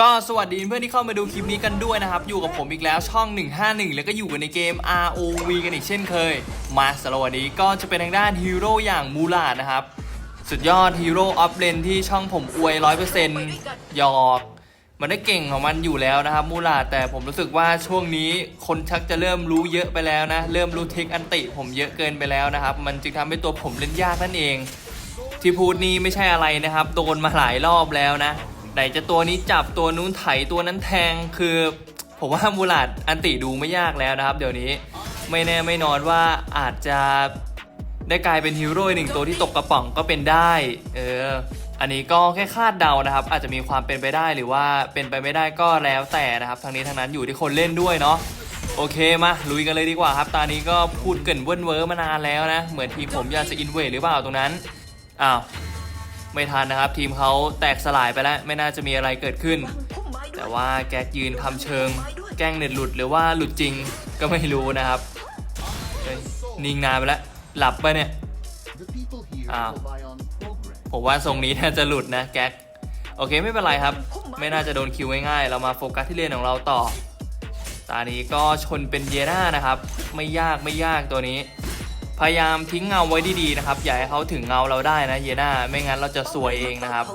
ก็สวัสดีเพื่อนที่เข้ามาดูคลิปนี้กันด้วยนะครับ อยู่กับผมอีกแล้วช่อง 151 แล้วก็อยู่กันในเกม ROV กันอีกเช่นเคย มาสำหรับวันนี้ก็จะเป็นทางด้านฮีโร่อย่างมูลาดนะครับ สุดยอดฮีโร่ออฟเลนที่ช่องผมอวย 100%หยอกมันได้เก่งของมันอยู่แล้วนะครับมูลาดแต่ผมรู้สึกว่าช่วงนี้คนชักจะเริ่มรู้เยอะไปแล้วนะ เริ่มรู้เทคอันติผมเยอะเกินไปแล้วนะครับ มันจึงทำให้ตัวผมเล่นยากนั่นเอง ที่พูดนี้ไม่ใช่อะไรนะครับ โดนมาหลายรอบแล้วนะ ไหนจะตัวนี้จับตัวนู้นไถตัวนั้นแทงคือผมว่ามูลาดอันติดูไม่ยากแล้วนะครับ เดี๋ยวนี้ไม่แน่ไม่นอนว่าอาจจะได้กลายเป็นฮีโร่หนึ่งตัวที่ตกกระป๋องก็เป็นได้เอออันนี้ก็แค่คาดเดานะครับ อาจจะมีความเป็นไปได้หรือว่าเป็นไปไม่ได้ก็แล้วแต่นะครับทางนี้ทางนั้นอยู่ที่คนเล่นด้วยเนาะโอเคมาลุยกันเลยดีกว่าครับ ตอนนี้ก็พูดเกินเวิ้นเวอร์มานานแล้วนะ เหมือนทีผมอยากจะอินเวทหรือเปล่าตรงนั้นอ้าว ไม่ทันนะครับ ทีมเขาแตกสลายไปแล้ว ไม่น่าจะมีอะไรเกิดขึ้น แต่ว่าแก๊กยืนทำเชิง แกล้งเน็ตหลุดหรือว่าหลุดจริงก็ไม่รู้นะครับนิ่งนานไปแล้วหลับไปะเนี่ย The people here Ah. rely on progress. ผมว่าทรงนี้น่าจะหลุดนะแก๊กโอเคไม่เป็นไรครับ ไม่น่าจะโดนคิวง่ายๆเรามาโฟกัสที่เลนของเราต่อตานี้ก็ชนเป็นเยน่านะครับ ไม่ยากไม่ยากตัวนี้ พยายามทิ้งเงาไว้ดีๆนะครับ อย่าให้เขาถึงเงาเราได้นะเยน่าไม่งั้นเราจะสวยเองนะครับ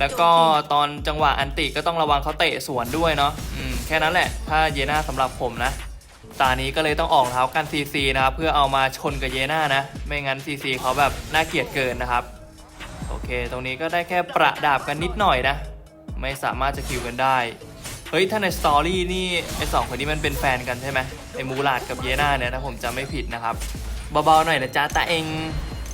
แล้วก็ตอนจังหวะอันติก็ต้องระวังเขาเตะสวนด้วยเนาะอืมแค่นั้นแหละ ถ้าเยน่าสำหรับผมนะตานี้ก็เลยต้องออกเท้ากันซีซีนะครับเพื่อเอามาชนกับเยน่านะ ไม่งั้นซีซีเขาแบบน่าเกลียดเกินนะครับ โอเค ตรงนี้ก็ได้แค่ประดาบกันนิดหน่อยนะ ไม่สามารถจะคิวกันได้เฮ้ยถ้าในสตอรี่นี่ไอสองคนนี้มันเป็นแฟนกันใช่ไหมไอมูลาดกับเยน่าเนี่ยถ้าผมจำไม่ผิดนะครับ เบาๆหน่อยนะจ๊ะตาเอง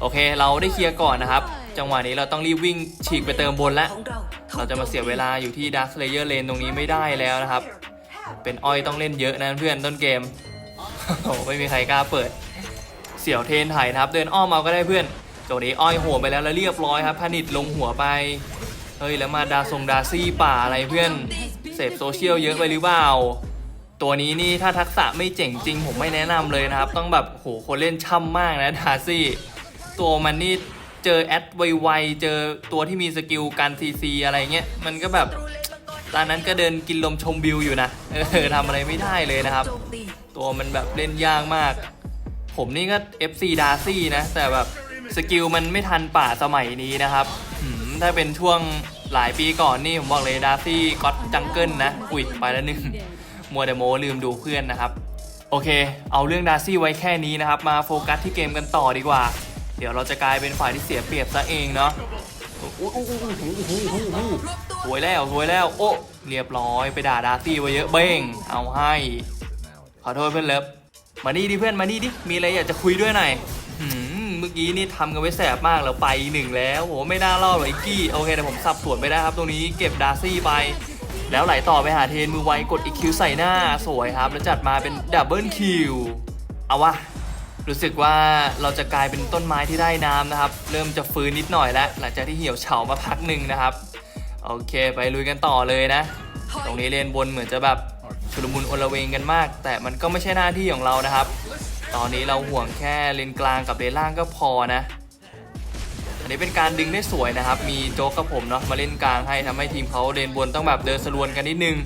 โอเค เราได้เคลียร์ก่อนนะครับ จังหวะนี้เราต้องรีบวิ่งฉีกไปเติมบนแล้ว เราจะมาเสียเวลาอยู่ที่ Dark Slayer Lane ตรงนี้ไม่ได้แล้วนะครับ เป็นอ้อยต้องเล่นเยอะนะเพื่อนต้นเกมโอ้ไม่มีใครกล้าเปิด เสี่ยวเทนไถ่นะครับ เดินอ้อมเอาก็ได้เพื่อนตรงนี้อ้อยโหัวไปแล้วแล้วเรียบร้อยครับพนิดลงหัวไปเฮ้ยแล้วมาดาทรงดาซี่ป่าอะไรเพื่อนเสพโซเชียลเยอะไปหรือเปล่า ตัวนี้นี่ถ้าทักษะไม่เจ๋งจริง ผมไม่แนะนำเลยนะครับ ต้องแบบโหคนเล่นช่ำมากนะดาซี่ ตัวมันนี่เจอแอดไวๆเจอตัวที่มีสกิลการซีซีอะไรเงี้ยมันก็แบบตอนนั้นก็เดินกินลมชมวิวอยู่นะเออทำอะไรไม่ได้เลยนะครับ ตัวมันแบบเล่นยากมาก ผมนี่ก็ FC ดาซี่นะ แต่แบบสกิลมันไม่ทันป่าสมัยนี้นะครับถ้าเป็นช่วงหลายปีก่อนนี่ผมบอกเลยดาซี่ก็อตจังเกิลนะ อุ้ยไปแล้วหนึ่ง มัวแต่โมลืมดูเพื่อนนะครับ โอเค เอาเรื่องดาซี่ไว้แค่นี้นะครับ มาโฟกัสที่เกมกันต่อดีกว่า เดี๋ยวเราจะกลายเป็นฝ่ายที่เสียเปรียบซะเองเนาะอู้อู้อู้อู้อู้อู้อู้สวยแล้วสวยแล้ว โอ้เรียบร้อยไปด่าดาซี่ไว้เยอะเบ้ง เอาให้ ขอโทษเพื่อนเลิฟมานี่ดิเพื่อนมานี่ดิมีอะไรอยากจะคุยด้วยหน่อยเมื่อกี้นี่ทำกันไว้แสบมากแล้วไปหนึ่งแล้วโหไม่น่ารอดเลยไอ้กี้โอเคแต่ผมสับสวนไม่ได้ครับตรงนี้เก็บดาซี่ไป แล้วไหลต่อไปหาเทนมือไวกดอีกคิวใส่หน้าสวยครับ แล้วจัดมาเป็นดับเบิลคิวเอาวะรู้สึกว่าเราจะกลายเป็นต้นไม้ที่ได้น้ำนะครับ เริ่มจะฟื้นนิดหน่อยแล้ว หลังจากที่เหี่ยวเฉามาพักหนึ่งนะครับ โอเคไปลุยกันต่อเลยนะ ตรงนี้เลนบนเหมือนจะแบบชุลมุนอลเวงกันมาก แต่มันก็ไม่ใช่หน้าที่ของเรานะครับ ตอนนี้เราห่วงแค่เลนกลางกับเลนล่างก็พอนะ อันนี้เป็นการดึงได้สวยนะครับ มีโจ๊กกับผมเนาะมาเล่นกลางให้ทำให้ทีมเขาเลนบนต้องแบบเดินสลวนกันนิดนึง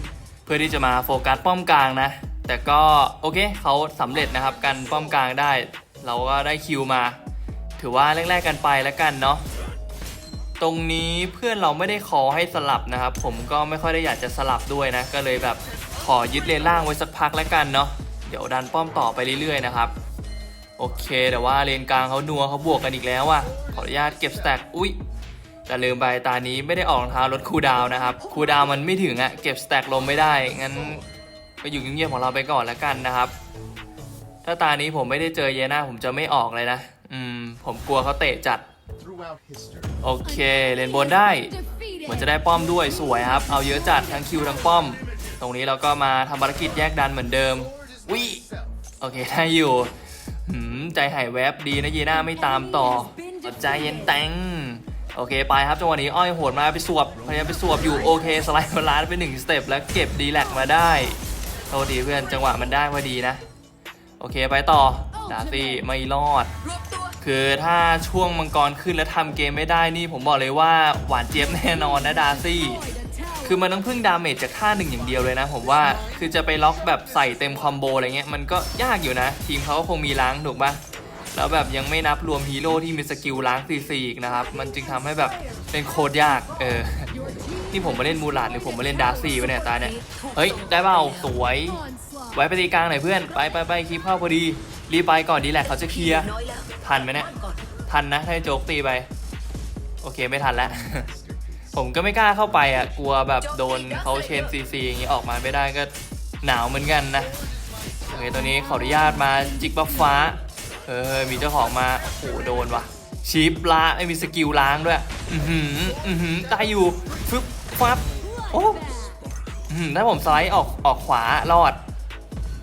เพื่อที่จะมาโฟกัสป้อมกลางนะ แต่ก็โอเคเขาสำเร็จนะครับกันป้อมกลางได้ เราก็ได้คิวมา ถือว่าแรกๆกันไปแล้วกันเนาะตรงนี้เพื่อนเราไม่ได้ขอให้สลับนะครับ ผมก็ไม่ค่อยได้อยากจะสลับด้วยนะ ก็เลยแบบขอยึดเลนล่างไว้สักพักแล้วกันเนาะเดี๋ยวดันป้อมต่อไปเรื่อยๆนะครับ โอเค แต่ว่าเลนกลางเขานัวเขาบวกกันอีกแล้วอะขออนุญาตเก็บสแต็กอุ้ยแต่ลืมไปตานี้ไม่ได้ออกรองเท้าลดคูดาวนะครับคูดาวมันไม่ถึงอะเก็บสแต็กลมไม่ได้งั้นก็อยู่เงียบๆของเราไปก่อนแล้วกันนะครับ ถ้าตานี้ผมไม่ได้เจอเยน่าผมจะไม่ออกเลยนะ อืม ผมกลัวเขาเตะจัด โอเคเลนบนได้เหมือนจะได้ป้อมด้วยสวยครับ เอาเยอะจัดทั้งคิวทั้งป้อม ตรงนี้เราก็มาทำภารกิจแยกดันเหมือนเดิมวิโอเคได้อยู่ ใจหายแวบดีนะเยน่าไม่ตามต่อใจเย็นแตงโอเคไปครับจังหวะนี้อ้อยโหดมาไปสวบพยายามไปสวบอยู่โอเคสไลด์บาลานไปหนึ่งสเต็ปแล้วเก็บดีแลกมาได้โทษดีเพื่อนจังหวะมันได้พอดีนะ โอเคไปต่อดาซี่ไม่รอด คือถ้าช่วงมังกรขึ้นแล้วทำเกมไม่ได้นี่ผมบอกเลยว่าหวานเจี๊ยบแน่นอนนะดาซี่ คือมันต้องพึ่งดาเมจจากท่าหนึ่งอย่างเดียวเลยนะ ผมว่าคือจะไปล็อกแบบใส่เต็มคอมโบอะไรเงี้ยมันก็ยากอยู่นะ ทีมเขาก็คงมีล้างถูกปะแล้วแบบยังไม่นับรวมฮีโร่ที่มีสกิลล้างซีซีอีกนะครับ มันจึงทำให้แบบเป็นโคตรยาก เออ นี่ผมมาเล่นมูลาดหรือผมมาเล่นดาร์ซี่วะเนี่ยตาเนี่ย เฮ้ย ได้เปล่าสวย ไว้ไปตีกลางหน่อยเพื่อน ไปไปไปคลิปเข้าพอดี รีบไปก่อนดีแหละเขาจะเคลียร์ทันไหมเนี่ย ทันนะถ้าให้โจ๊กตีไป โอเคไม่ทันแล้ว ผมก็ไม่กล้าเข้าไปอะ กลัวแบบโดนเขาเชนซีซีอย่างนี้ออกมาไม่ได้ก็หนาวเหมือนกันนะโอเคตัวนี้ขออนุญาตมาจิกบัฟฟ้า เออ มีเจ้าของมา โอ้โห โดนว่ะชีปล้าไม่มีสกิลล้างด้วย อือหือ อือหือ ตายอยู่ ฟึบฟับ โอ้หือถ้าผมสไลด์ออกออกขวารอด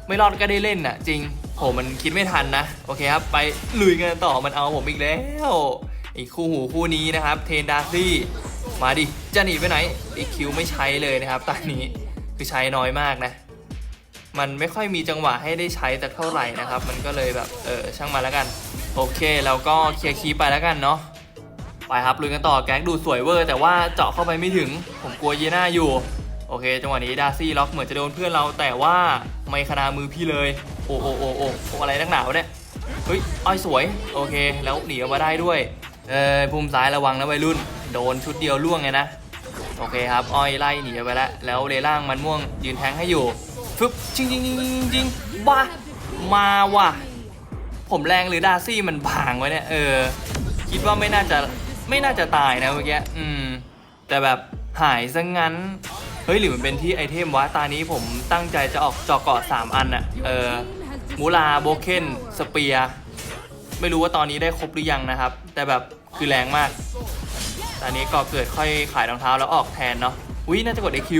ไม่รอดก็ได้เล่นน่ะ จริงโหมันคิดไม่ทันนะ โอเคครับ ไปลุยกันต่อมันเอาผมอีกแล้ว อีกคู่หูคู่นี้นะครับ เทนดาซี่ มาดิ จะหนีไปไหนอีคิวไม่ใช้เลยนะครับตอนนี้คือใช้น้อยมากนะ มันไม่ค่อยมีจังหวะให้ได้ใช้แต่เท่าไหร่นะครับ มันก็เลยแบบเออช่างมาแล้วกัน โอเคเราก็เคลียร์คีไปแล้วกันเนาะไปครับลุยกันต่อแก๊กดูสวยเวอร์ แต่ว่าเจาะเข้าไปไม่ถึง ผมกลัวเยน่าอยู่ โอเค จังหวะนี้ดาซี่ล็อกเหมือนจะโดนเพื่อนเรา แต่ว่าไม่ขนามือพี่เลย โอ้โอ้โอ้โอ้โอ้อะไรนักหนาวเนี่ยเฮ้ยอ้อยสวย โอเค แล้วหนีออกมาได้ด้วย เออภูมิซ้ายระวังนะวัยรุ่น โดนชุดเดียวล่วงไงนะ โอเคครับ อ้อยไล่หนีไปแล้ว แล้วเลล่างมันม่วงยืนแทงให้อยู่ ฟึบจริงจริงจริงจริงบ้ามาว่ะ ผมแรงหรือดาซี่มันบางไว้เนี่ย เออ คิดว่าไม่น่าจะไม่น่าจะตายนะเมื่อกี้ อืม แต่แบบหายซะงั้น เฮ้ยหรือมันเป็นที่ไอเทมวะ ตานี้ผมตั้งใจจะออกจอเกาะ3 อันอะเออมูลาโบเคนสเปีย ไม่รู้ว่าตอนนี้ได้ครบหรือยังนะครับ แต่แบบคือแรงมาก ตอนนี้ก็เกิดค่อยขายรองเท้าแล้วออกแทนเนาะวิน่าจะกด AQ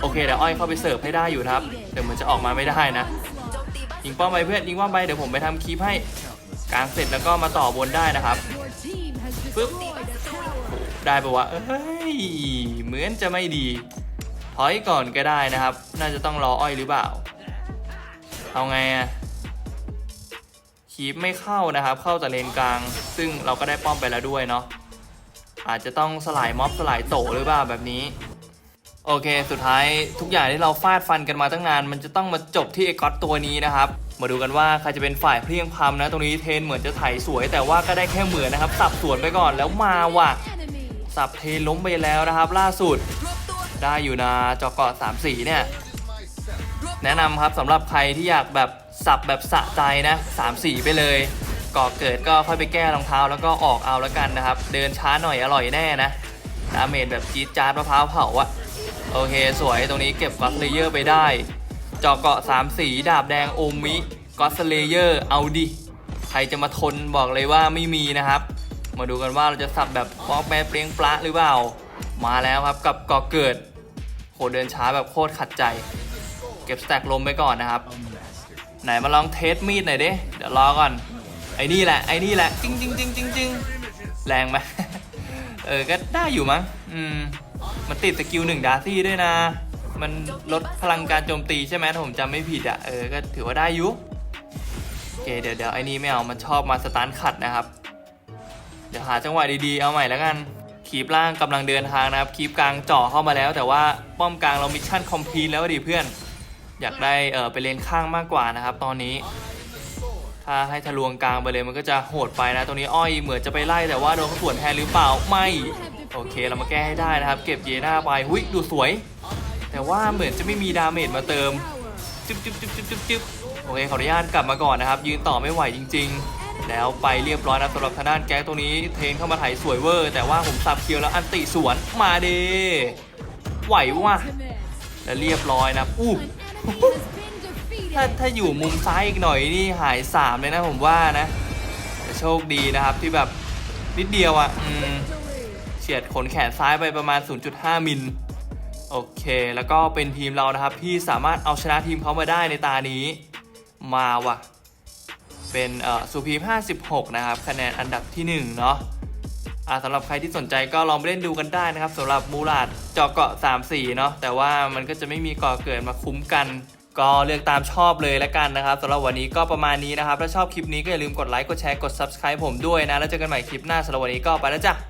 โอเคเดี๋ยวอ้อยเข้าไปเสิร์ฟให้ได้อยู่ครับเดี๋ยวมันจะออกมาไม่ได้นะยิงป้อมไปเพื่อนยิงป้อมไปเดี๋ยวผมไปทำคลิปให้กลางเสร็จแล้วก็มาต่อบนได้นะครับปึ๊บได้ปะวะเอ้ยเหมือนจะไม่ดีถอยก่อนก็ได้นะครับ น่าจะต้องรออ้อยหรือเปล่า เอาไงอะ คีปไม่เข้านะครับ เข้าแต่เลนกลาง ซึ่งเราก็ได้ป้อมไปแล้วด้วยเนาะอาจจะต้องสลายม็อบสลายโตหรือเปล่าแบบนี้ โอเค สุดท้ายทุกอย่างที่เราฟาดฟันกันมาตั้งนาน มันจะต้องมาจบที่ไอ้ก๊อตตัวนี้นะครับ มาดูกันว่าใครจะเป็นฝ่ายเพลียงพรำนะ ตรงนี้เทนเหมือนจะไถสวย แต่ว่าก็ได้แค่เหมือนนะครับสับสวนไปก่อนแล้วมาว่ะสับเทนล้มไปแล้วนะครับ ล่าสุด ได้อยู่นะจอเกาะ3สีเนี่ยแนะนำครับสำหรับใครที่อยากแบบ สับแบบสะใจนะ3สีไปเลยก่อเกิดก็ค่อยไปแก้รองเท้าแล้วก็ออกเอาแล้วกันนะครับ เดินช้าหน่อยอร่อยแน่นะดาเมจแบบจี๊ดจ๊าดมะพร้าวเผาอะโอเค สวยตรงนี้เก็บก็อตเลเยอร์ไปได้เจาะเกาะ3สีดาบแดงโอมิก็อตเลเยอร์เอาดิใครจะมาทนบอกเลยว่าไม่มีนะครับ มาดูกันว่าเราจะสับแบบปอกแปรเปรียงปลาหรือเปล่า มาแล้วครับกับก่อเกิดโหเดินช้าแบบโคตรขัดใจ เก็บสแต็กลมไปก่อนนะครับ ไหนมาลองเทสมีดหน่อยดิเดี๋ยวรอก่อนไอ้นี่แหละไอ้นี่แหละจริงจริงจริงจริงจริงแรงไหมเออก็ได้อยู่มั้งอืมมันติดสกิลหนึ่งดาซี่ด้วยนะ มันลดพลังการโจมตีใช่ไหมถ้าผมจำไม่ผิดอะเออก็ถือว่าได้อยู่โอเคเดี๋ยวเดี๋ยวไอ้นี่ไม่เอามันชอบมาสตาร์ขัดนะครับ เดี๋ยวหาจังหวะดีๆเอาใหม่แล้วกันคีบล่างกำลังเดินทางนะครับคีบกลางเจ่อเข้ามาแล้ว แต่ว่าป้อมกลางเรามิชชั่นคอมพลีทแล้วดิเพื่อน อยากได้เออไปเลนข้างมากกว่านะครับ ตอนนี้ ถ้าให้ทะลวงกลางไปเลยมันก็จะโหดไปนะตรงนี้อ้อยเหมือนจะไปไล่แต่ว่าโดนเขาสวนแทนหรือเปล่าไม่โอเคเรามาแก้ให้ได้นะครับ เก็บเยน่าไปหุยดูสวย แต่ว่าเหมือนจะไม่มีดาเมจมาเติมจึ๊บจึ๊บจึ๊บจึ๊บจึ๊บจึ๊บโอเคขออนุญาตกลับมาก่อนนะครับ ยืนต่อไม่ไหวจริง ๆ แล้วไปเรียบร้อยนะสำหรับทางด้านแก๊กตรงนี้เทนเข้ามาไถสวยเวอร์ แต่ว่าผมสับเคียวแล้วอันติสวนมาเดไหวว่ะแล้วเรียบร้อยนะอู้ ถ้าถ้าอยู่มุมซ้ายอีกหน่อยนี่หายสามเลยนะผมว่านะแต่โชคดีนะครับที่แบบนิดเดียวอะ่ะเฉียดขนแขนซ้ายไปประมาณ 0.5 มิลโอเค แล้วก็เป็นทีมเรานะครับที่สามารถเอาชนะทีมเขามาได้ในตานี้ มาว่ะ เป็นเอ่อสุพี56 นะครับ คะแนนอันดับที่ 1 เนาะอ่าสำหรับใครที่สนใจก็ลองไปเล่นดูกันได้นะครับสำหรับมูลาด เจาะเกาะ 3-4 เนาะแต่ว่ามันก็จะไม่มีเกาะเกิดมาคุ้มกัน ก็เลือกตามชอบเลยละกันนะครับสำหรับวันนี้ก็ประมาณนี้นะครับ ถ้าชอบคลิปนี้ก็อย่าลืมกดไลค์กดแชร์กด subscribe ผมด้วยนะ แล้วเจอกันใหม่คลิปหน้าสำหรับวันนี้ก็ไปแล้วจ้ะ